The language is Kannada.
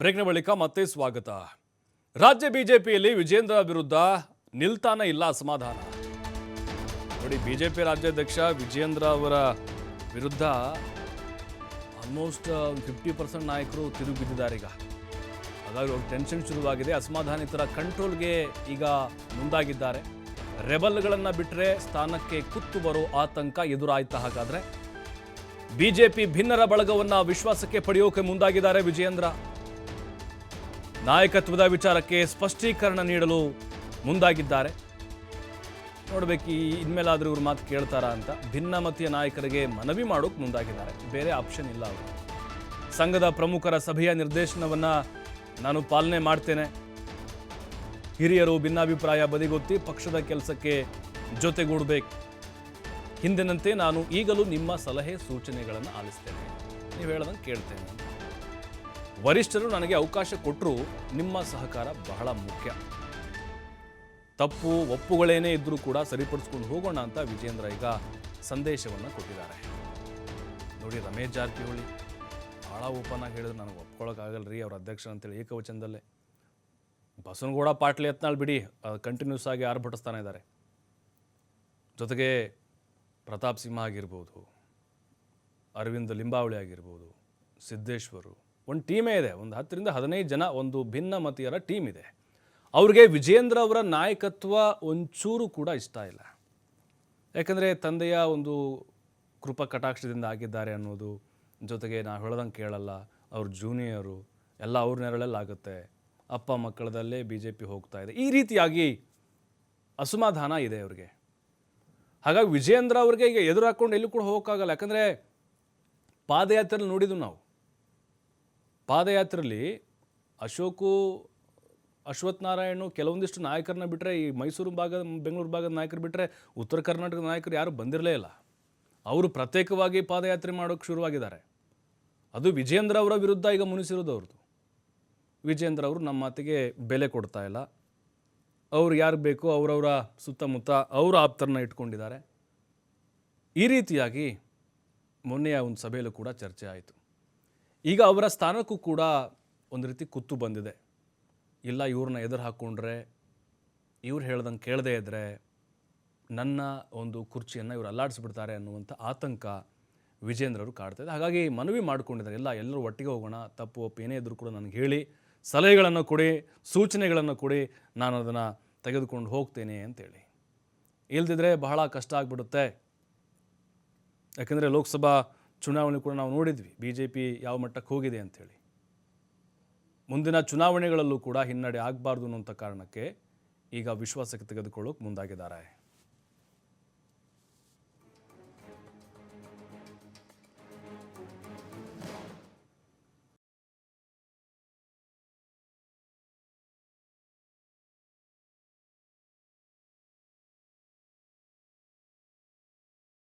ಬ್ರೇಕ್ನ ಬಳಿಕ ಮತ್ತೆ ಸ್ವಾಗತ. ರಾಜ್ಯ ಬಿಜೆಪಿಯಲ್ಲಿ ವಿಜೇಂದ್ರ ವಿರುದ್ಧ ನಿಲ್ತಾನ ಇಲ್ಲ ಅಸಮಾಧಾನ. ನೋಡಿ, ಬಿಜೆಪಿ ರಾಜ್ಯಾಧ್ಯಕ್ಷ ವಿಜೇಂದ್ರ ಅವರ ವಿರುದ್ಧ ಆಲ್ಮೋಸ್ಟ್ ಫಿಫ್ಟಿ ಪರ್ಸೆಂಟ್ ನಾಯಕರು ತಿರುಗಿ ಬಿದ್ದಿದ್ದಾರೆ ಈಗ. ಹಾಗಾಗಿ ಅವ್ರಿಗೆ ಟೆನ್ಷನ್ ಶುರುವಾಗಿದೆ. ಅಸಮಾಧಾನಿತರ ಕಂಟ್ರೋಲ್ಗೆ ಈಗ ಮುಂದಾಗಿದ್ದಾರೆ. ರೆಬಲ್ಗಳನ್ನು ಬಿಟ್ಟರೆ ಸ್ಥಾನಕ್ಕೆ ಕುತ್ತು ಬರೋ ಆತಂಕ ಎದುರಾಯ್ತಾ ಹಾಗಾದ್ರೆ? ಬಿಜೆಪಿ ಭಿನ್ನರ ಬಳಗವನ್ನ ವಿಶ್ವಾಸಕ್ಕೆ ಪಡೆಯೋಕೆ ಮುಂದಾಗಿದ್ದಾರೆ ವಿಜಯೇಂದ್ರ. ನಾಯಕತ್ವದ ವಿಚಾರಕ್ಕೆ ಸ್ಪಷ್ಟೀಕರಣ ನೀಡಲು ಮುಂದಾಗಿದ್ದಾರೆ. ನೋಡ್ಬೇಕು, ಈ ಇನ್ಮೇಲಾದ್ರೂ ಇವ್ರ ಮಾತು ಕೇಳ್ತಾರಾ ಅಂತ. ಭಿನ್ನಮತೀಯ ನಾಯಕರಿಗೆ ಮನವಿ ಮಾಡೋಕೆ ಮುಂದಾಗಿದ್ದಾರೆ. ಬೇರೆ ಆಪ್ಷನ್ ಇಲ್ಲ ಅವರು. ಸಂಘದ ಪ್ರಮುಖರ ಸಭೆಯ ನಿರ್ದೇಶನವನ್ನ ನಾನು ಪಾಲನೆ ಮಾಡ್ತೇನೆ. ಹಿರಿಯರು ಭಿನ್ನಾಭಿಪ್ರಾಯ ಬದಿಗೊತ್ತಿ ಪಕ್ಷದ ಕೆಲಸಕ್ಕೆ ಜೊತೆಗೂಡಬೇಕು. ಹಿಂದಿನಂತೆ ನಾನು ಈಗಲೂ ನಿಮ್ಮ ಸಲಹೆ ಸೂಚನೆಗಳನ್ನು ಆಲಿಸ್ತೇನೆ. ನೀವು ಹೇಳದಂಗೆ ಕೇಳ್ತೇನೆ. ವರಿಷ್ಠರು ನನಗೆ ಅವಕಾಶ ಕೊಟ್ಟರು ನಿಮ್ಮ ಸಹಕಾರ ಬಹಳ ಮುಖ್ಯ. ತಪ್ಪು ಒಪ್ಪುಗಳೇನೇ ಇದ್ದರೂ ಕೂಡ ಸರಿಪಡಿಸ್ಕೊಂಡು ಹೋಗೋಣ ಅಂತ ವಿಜೇಂದ್ರ ಈಗ ಸಂದೇಶವನ್ನು ಕೊಟ್ಟಿದ್ದಾರೆ. ನೋಡಿ ರಮೇಶ್ ಜಾರಕಿಹೊಳಿ ಭಾಳ ಓಪನ್ ಆಗಿ ಹೇಳಿದ್ರು, ನನಗೆ ರೀ ಅವ್ರ ಅಧ್ಯಕ್ಷ ಅಂತೇಳಿ ಏಕವಚನದಲ್ಲೇ. ಬಸವನಗೌಡ ಪಾಟ್ಲಿ ಯತ್ನಾಳ್ ಬಿಡಿ ಕಂಟಿನ್ಯೂಸ್ ಆಗಿ ಆರ್ಭಟಿಸ್ತಾನೆ ಇದ್ದಾರೆ. ಜೊತೆಗೆ ಪ್ರತಾಪ್ ಸಿಂಹ ಆಗಿರ್ಬೋದು, ಅರವಿಂದ್ ಲಿಂಬಾವಳಿ ಆಗಿರ್ಬೋದು, ಸಿದ್ದೇಶ್ವರು, ಒಂದು ಟೀಮೇ ಇದೆ. ಒಂದು ಹತ್ತರಿಂದ ಹದಿನೈದು ಜನ, ಒಂದು ಭಿನ್ನ ಮತೀಯರ ಟೀಮ್ ಇದೆ. ಅವ್ರಿಗೆ ವಿಜೇಂದ್ರ ಅವರ ನಾಯಕತ್ವ ಒಂಚೂರು ಕೂಡ ಇಷ್ಟ ಇಲ್ಲ. ಯಾಕಂದರೆ ತಂದೆಯ ಒಂದು ಕೃಪ ಕಟಾಕ್ಷದಿಂದ ಆಗಿದ್ದಾರೆ ಅನ್ನೋದು, ಜೊತೆಗೆ ನಾವು ಹೇಳ್ದಂಗೆ ಕೇಳಲ್ಲ, ಅವ್ರ ಜೂನಿಯರು ಎಲ್ಲ ಅವ್ರ ನೆರಳಲ್ಲಾಗುತ್ತೆ ಅಪ್ಪ ಮಕ್ಕಳದಲ್ಲೇ ಬಿ ಜೆ ಪಿ ಹೋಗ್ತಾ ಇದೆ. ಈ ರೀತಿಯಾಗಿ ಅಸಮಾಧಾನ ಇದೆ ಅವ್ರಿಗೆ. ಹಾಗಾಗಿ ವಿಜಯೇಂದ್ರ ಅವ್ರಿಗೆ ಈಗ ಎದುರು ಹಾಕ್ಕೊಂಡು ಎಲ್ಲೂ ಕೂಡ ಹೋಗೋಕ್ಕಾಗಲ್ಲ. ಯಾಕಂದರೆ ಪಾದಯಾತ್ರೆಯಲ್ಲಿ ನೋಡಿದ್ವು ನಾವು. ಪಾದಯಾತ್ರೆಯಲ್ಲಿ ಅಶೋಕು ಅಶ್ವಥ್ ನಾರಾಯಣು ಕೆಲವೊಂದಿಷ್ಟು ನಾಯಕರನ್ನ ಬಿಟ್ಟರೆ ಈ ಮೈಸೂರು ಭಾಗದ, ಬೆಂಗಳೂರು ಭಾಗದ ನಾಯಕರು ಬಿಟ್ಟರೆ ಉತ್ತರ ಕರ್ನಾಟಕದ ನಾಯಕರು ಯಾರು ಬಂದಿರಲೇ ಇಲ್ಲ. ಅವರು ಪ್ರತ್ಯೇಕವಾಗಿ ಪಾದಯಾತ್ರೆ ಮಾಡೋಕ್ಕೆ ಶುರುವಾಗಿದ್ದಾರೆ. ಅದು ವಿಜಯೇಂದ್ರ ಅವರ ವಿರುದ್ಧ ಈಗ ಮುನಿಸಿರೋದು ಅವ್ರದ್ದು. ವಿಜೇಂದ್ರ ಅವರು ನಮ್ಮ ಮಾತಿಗೆ ಬೆಲೆ ಕೊಡ್ತಾ ಇಲ್ಲ. ಅವ್ರು ಯಾರು ಬೇಕೋ, ಅವರವರ ಸುತ್ತಮುತ್ತ ಅವರ ಆಪ್ತರನ್ನ ಇಟ್ಕೊಂಡಿದ್ದಾರೆ. ಈ ರೀತಿಯಾಗಿ ಮೊನ್ನೆಯ ಒಂದು ಸಭೆಯಲ್ಲೂ ಕೂಡ ಚರ್ಚೆ ಆಯಿತು. ಈಗ ಅವರ ಸ್ಥಾನಕ್ಕೂ ಕೂಡ ಒಂದು ರೀತಿ ಕುತ್ತು ಬಂದಿದೆ. ಇಲ್ಲ, ಇವ್ರನ್ನ ಎದುರು ಹಾಕ್ಕೊಂಡ್ರೆ ಇವ್ರು ಹೇಳ್ದಂಗೆ ಕೇಳದೇ ಇದ್ದರೆ ನನ್ನ ಒಂದು ಕುರ್ಚಿಯನ್ನು ಇವರು ಅಲ್ಲಾಡಿಸ್ಬಿಡ್ತಾರೆ ಅನ್ನುವಂಥ ಆತಂಕ ವಿಜೇಂದ್ರರು ಕಾಡ್ತಾ ಇದೆ. ಹಾಗಾಗಿ ಮನವಿ ಮಾಡ್ಕೊಂಡಿದ್ದಾರೆ. ಎಲ್ಲ ಎಲ್ಲರೂ ಒಟ್ಟಿಗೆ ಹೋಗೋಣ, ತಪ್ಪು ಒಪ್ಪು ಏನೇ ಕೂಡ ನನಗೆ ಹೇಳಿ ಸಲಹೆಗಳನ್ನು ಕೊಡಿ, ಸೂಚನೆಗಳನ್ನು ಕೊಡಿ, ನಾನು ಅದನ್ನು ತೆಗೆದುಕೊಂಡು ಹೋಗ್ತೇನೆ ಅಂತೇಳಿ. ಇಲ್ದಿದ್ರೆ ಬಹಳ ಕಷ್ಟ ಆಗಿಬಿಡುತ್ತೆ. ಯಾಕೆಂದರೆ ಲೋಕಸಭಾ ಚುನಾವಣೆ ಕೂಡ ನಾವು ನೋಡಿದ್ವಿ ಬಿ ಜೆ ಪಿ ಯಾವ ಮಟ್ಟಕ್ಕೆ ಹೋಗಿದೆ ಅಂಥೇಳಿ ಮುಂದಿನ ಚುನಾವಣೆಗಳಲ್ಲೂ ಕೂಡ ಹಿನ್ನಡೆ ಆಗಬಾರ್ದು ಅನ್ನೋಂಥ ಕಾರಣಕ್ಕೆ ಈಗ ವಿಶ್ವಾಸಕ್ಕೆ ತೆಗೆದುಕೊಳ್ಳೋಕೆ ಮುಂದಾಗಿದ್ದಾರೆ.